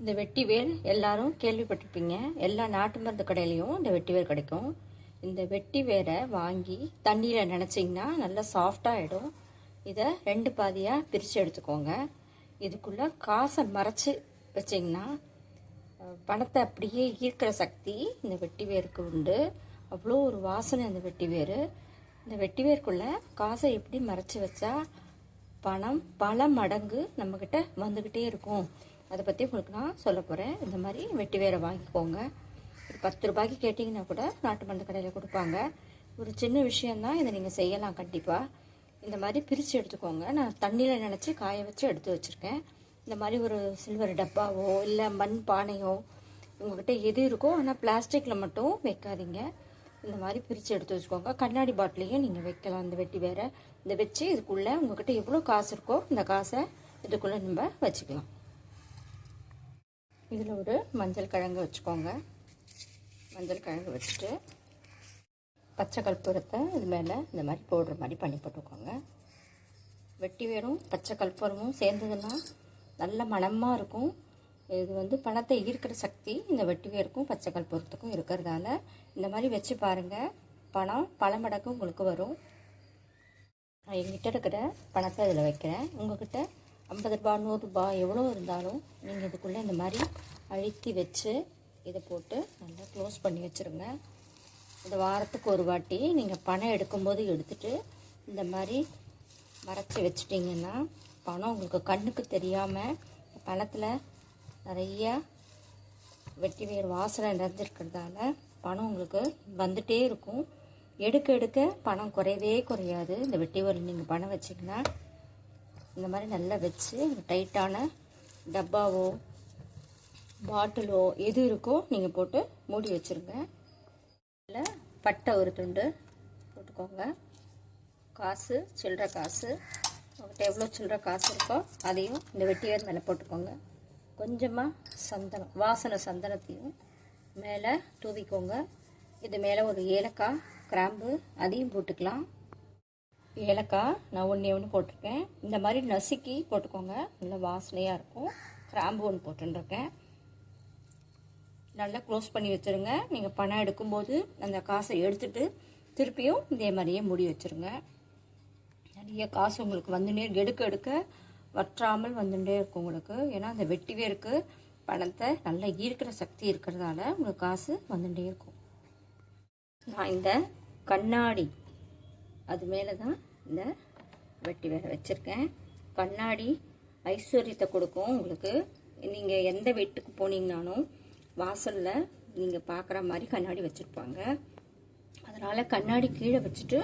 இந்த வெட்டி வேர் எல்லாரும் கேள்விப்பட்டிருப்பீங்க. எல்லா நாட்டு மருந்து கடையிலையும் இந்த வெட்டி வேர் கிடைக்கும். இந்த வெட்டி வேரை வாங்கி தண்ணியில் நினச்சிங்கன்னா நல்லா சாஃப்டாகிடும் இதை ரெண்டு பாதியாக பிரித்து எடுத்துக்கோங்க. இதுக்குள்ளே காசை மறைச்சி வச்சிங்கன்னா பணத்தை அப்படியே ஈர்க்கிற சக்தி இந்த வெட்டி வேருக்கு உண்டு. அவ்வளோ ஒரு வாசனை அந்த வெட்டி வேர் இந்த வெட்டி வேருக்குள்ளே காசை எப்படி மறைச்சி வச்சா பணம் பல மடங்கு நம்மக்கிட்ட வந்துக்கிட்டே இருக்கும். அதை பற்றி உங்களுக்கு நான் சொல்ல போகிறேன் இந்த மாதிரி வெட்டி வேற வாங்கிக்கோங்க. ஒரு பத்து ரூபாய்க்கு கேட்டிங்கன்னா கூட நாட்டு மருந்து கடையில் கொடுப்பாங்க. ஒரு சின்ன விஷயந்தான் இதை நீங்கள் செய்யலாம் கண்டிப்பாக இந்த மாதிரி பிரித்து எடுத்துக்கோங்க. நான் தண்ணியில் நினச்சி காய வச்சு எடுத்து வச்சுருக்கேன். இந்த மாதிரி ஒரு சில்வர் டப்பாவோ இல்லை மண் பானையோ உங்கள்கிட்ட எது இருக்கோ ஆனால் பிளாஸ்டிக்கில் மட்டும் வைக்காதீங்க. இந்த மாதிரி பிரித்து எடுத்து வச்சுக்கோங்க. கண்ணாடி பாட்டிலையும் நீங்கள் வைக்கலாம் இந்த வெட்டி வேற. இதை வச்சு இதுக்குள்ளே உங்கள்கிட்ட எவ்வளோ காசு இருக்கோ இந்த காசை இதுக்குள்ளே நம்ம வச்சுக்கலாம். இதில் ஒரு மஞ்சள் கிழங்கு வச்சுக்கோங்க. மஞ்சள் கிழங்கு வச்சுட்டு பச்சை கற்பூரத்தை இது மேலே இந்த மாதிரி போடுற மாதிரி பண்ணி போட்டுக்கோங்க. வெட்டி வேரும் பச்சை கற்பூரமும் சேர்ந்ததுன்னா நல்ல மணமாக இருக்கும். இது வந்து பணத்தை ஈர்க்கிற சக்தி இந்த வெட்டி வேருக்கும் பச்சை கற்பூரத்துக்கும் இருக்கிறதால இந்த மாதிரி வச்சு பாருங்கள் பணம் பல மடங்கு உங்களுக்கு வரும். நான் எங்கிட்ட இருக்கிற பணத்தை இதில் வைக்கிறேன். உங்கள்கிட்ட ஐம்பது ரூபா நூறுரூபா எவ்வளோ இருந்தாலும் நீங்கள் இதுக்குள்ளே இந்த மாதிரி அழுத்தி வச்சு இதை போட்டு நல்லா க்ளோஸ் பண்ணி வச்சுருங்க. இந்த வாரத்துக்கு ஒரு வாட்டி நீங்கள் பணம் எடுக்கும்போது எடுத்துட்டு இந்த மாதிரி மறைச்சி வச்சிட்டிங்கன்னா பணம் உங்களுக்கு கண்ணுக்கு தெரியாமல் பணத்தில் நிறையா வெட்டி வேர் வாசனை நிறைஞ்சிருக்கிறதால பணம் உங்களுக்கு வந்துட்டே இருக்கும். எடுக்க எடுக்க பணம் குறையவே குறையாது. இந்த வெட்டி வேர் நீங்கள் பணம் வச்சிங்கன்னா இந்த மாதிரி நல்லா வச்சு டைட்டான டப்பாவோ பாட்டிலோ எது இருக்கோ நீங்கள் போட்டு மூடி வச்சுருங்க. இதில் பட்டை ஒரு துண்டு போட்டுக்கோங்க. காசு சில்லற காசு. உங்கள்கிட்ட எவ்வளோ சில்லற காசு இருக்கோ அதையும் இந்த வெட்டியார் மேலே போட்டுக்கோங்க. கொஞ்சமாக சந்தனம் வாசனை சந்தனத்தையும் மேலே தூவிக்கோங்க. இது மேலே ஒரு ஏலக்காய் கிராம்பு அதையும் போட்டுக்கலாம். ஏலக்காய் நான் ஒன்றே ஒன்று போட்டிருக்கேன். இந்த மாதிரி நசுக்கி போட்டுக்கோங்க. நல்ல வாசனையாக இருக்கும். கிராம்பு ஒன்று போட்டுருக்கேன் நல்லா க்ளோஸ் பண்ணி வச்சுருங்க. நீங்கள் பணம் எடுக்கும்போது அந்த காசை எடுத்துட்டு திருப்பியும் இதே மாதிரியே மூடி வச்சுருங்க. நிறைய காசு உங்களுக்கு வந்துட்டே எடுக்க எடுக்க வற்றாமல் வந்துட்டே இருக்கும் உங்களுக்கு. ஏன்னா அந்த வெட்டி இருக்குது பணத்தை நல்லா ஈர்க்கிற சக்தி இருக்கிறதால உங்களுக்கு காசு வந்துட்டே இருக்கும். நான் இந்த கண்ணாடி அது மேலே தான் இந்த வெட்டி வேற வச்சுருக்கேன். கண்ணாடி ஐஸ்வர்யத்தை கொடுக்கும் உங்களுக்கு. நீங்கள் எந்த வீட்டுக்கு போனீங்கனாலும் வாசலில் நீங்கள் பார்க்குற மாதிரி கண்ணாடி வச்சுருப்பாங்க. அதனால் கண்ணாடி கீழே வச்சுட்டு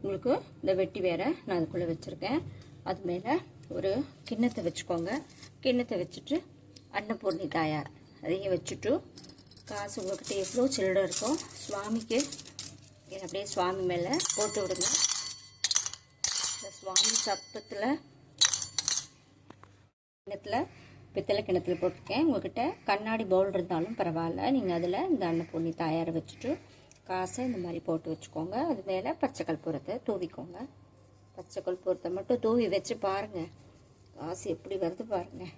உங்களுக்கு இந்த வெட்டி வேற நான் அதுக்குள்ளே வச்சுருக்கேன். அது மேலே ஒரு கிண்ணத்தை வச்சுக்கோங்க. கிண்ணத்தை வச்சுட்டு அன்னபூர்ணி தாயார். அதையும் வச்சுட்டு காசு உங்கள்கிட்ட எவ்வளோ சில்லறை இருக்கோ சுவாமிக்கு அப்படியே சுவாமி மேலே போட்டு விடுங்க. இந்த சுவாமி சப்தத்தில் கிணத்துல பித்தளை கிணத்துல போட்டிருக்கேன். உங்ககிட்ட கண்ணாடி பவுல் இருந்தாலும் பரவாயில்ல. நீங்கள் அதில் இந்த அன்னபூர்ணி தயாரை வச்சுட்டு காசை இந்த மாதிரி போட்டு வச்சுக்கோங்க. அது மேலே பச்சை கற்பூரத்தை தூவிக்கோங்க. பச்சை கற்பூரத்தை மட்டும் தூவி வச்சு பாருங்கள் காசு எப்படி வருது பாருங்கள்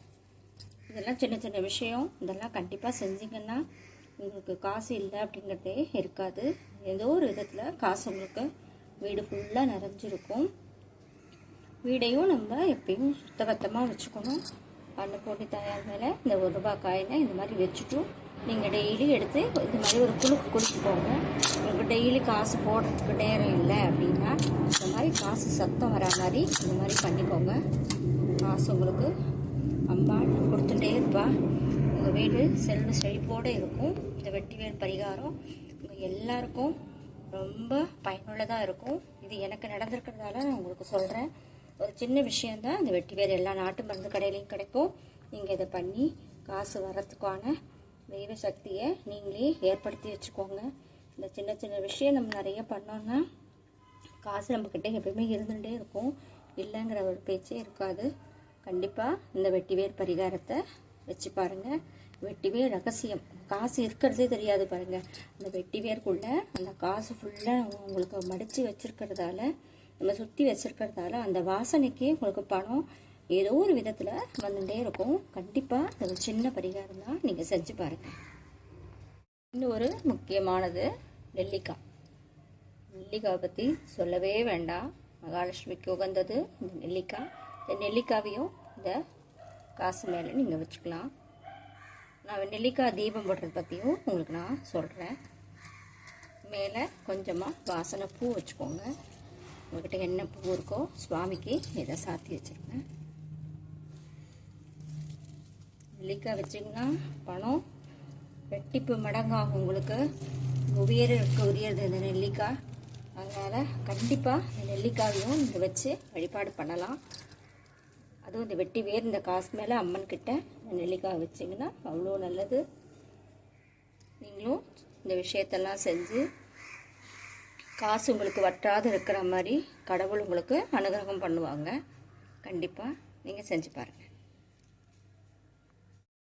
இதெல்லாம் சின்ன சின்ன விஷயம். இதெல்லாம் கண்டிப்பாக செஞ்சீங்கன்னா உங்களுக்கு காசு இல்லை அப்படிங்கிறதே இருக்காது. ஏதோ ஒரு விதத்தில் காசு உங்களுக்கு வீடு ஃபுல்லாக நிறைஞ்சிருக்கும். வீடையும் நம்ம எப்பயும் சுத்தபத்தமாக வச்சுக்கணும். அன்னப்பூர்ணி தயார் மேலே இந்த ஒரு ரூபாய் காயினை இந்த மாதிரி வச்சுட்டும் நீங்கள் டெய்லி எடுத்து இந்த மாதிரி ஒரு குழுக்கு குடிச்சுக்கோங்க உங்களுக்கு டெய்லி காசு போடுறதுக்கு நேரம் இல்லை அப்படின்னா இந்த மாதிரி காசு சத்தம் வரா மாதிரி இந்த மாதிரி பண்ணிக்கோங்க. காசு உங்களுக்கு அம்மா கொடுத்துட்டே இருப்பா. உங்கள் வீடு செல்வ செழிப்போடு இருக்கும். இந்த வெட்டிவேல் பரிகாரம் உங்கள் எல்லாருக்கும் ரொம்ப பயனுள்ளதாக இருக்கும். இது எனக்கு நடந்திருக்கிறதால நான் உங்களுக்கு சொல்கிறேன் ஒரு சின்ன விஷயந்தான் இந்த வெட்டி வேறு எல்லா நாட்டு மருந்து கடையிலையும் கிடைக்கும். நீங்கள் இதை பண்ணி காசு வரத்துக்கான தெய்வ சக்தியை நீங்களே ஏற்படுத்தி வச்சுக்கோங்க. இந்த சின்ன சின்ன விஷயம் நம்ம நிறைய பண்ணோன்னா காசு நம்மக்கிட்ட எப்பயுமே இருந்துகிட்டே இருக்கும். இல்லைங்கிற ஒரு பேச்சே இருக்காது. கண்டிப்பாக இந்த வெட்டிவேர் பரிகாரத்தை வச்சு பாருங்கள் வெட்டிவேர் ரகசியம். காசு இருக்கிறதே தெரியாது பாருங்கள் அந்த வெட்டிவேருக்குள்ளே அந்த காசு ஃபுல்லாக உங்களுக்கு மடித்து வச்சிருக்கிறதால நம்ம சுற்றி வச்சுருக்கிறதால அந்த வாசனைக்கு உங்களுக்கு பணம் ஏதோ ஒரு விதத்தில் வந்துட்டே இருக்கும். கண்டிப்பாக அது ஒரு சின்ன பரிகாரம் தான். நீங்கள் செஞ்சு பாருங்கள் இன்னும் ஒரு முக்கியமானது நெல்லிக்காய். நெல்லிக்காவை பற்றி சொல்லவே வேண்டாம். மகாலட்சுமிக்கு உகந்தது இந்த நெல்லிக்காய். இந்த நெல்லிக்காவையும் இந்த காசு மேலே நீங்கள் வச்சுக்கலாம். நான் நெல்லிக்காய் தீபம் போடுறது பற்றியும் உங்களுக்கு நான் சொல்கிறேன் மேலே கொஞ்சமாக வாசனை பூ வச்சுக்கோங்க. உங்கள்கிட்ட என்ன பூ இருக்கோ சுவாமிக்கு இதை சாத்தி வச்சுருப்பேன் நெல்லிக்காய் வச்சிங்கன்னா பணம் வெட்டிப்பு மடங்காகும் உங்களுக்கு. உயருக்கு உரியது இந்த நெல்லிக்காய். அதனால் கண்டிப்பாக இந்த நெல்லிக்காயும் நீங்கள் வச்சு வழிபாடு பண்ணலாம். அதுவும் இந்த வெட்டி வேர் இந்த காசு மேலே அம்மன் கிட்ட இந்த நெல்லிக்காய் வச்சிங்கன்னா அவ்வளோ நல்லது. நீங்களும் இந்த விஷயத்தெல்லாம் செஞ்சு காசு உங்களுக்கு வற்றாது இருக்கிற மாதிரி கடவுள் உங்களுக்கு அனுகிரகம் பண்ணுவாங்க. கண்டிப்பாக நீங்கள் செஞ்சு பாருங்கள்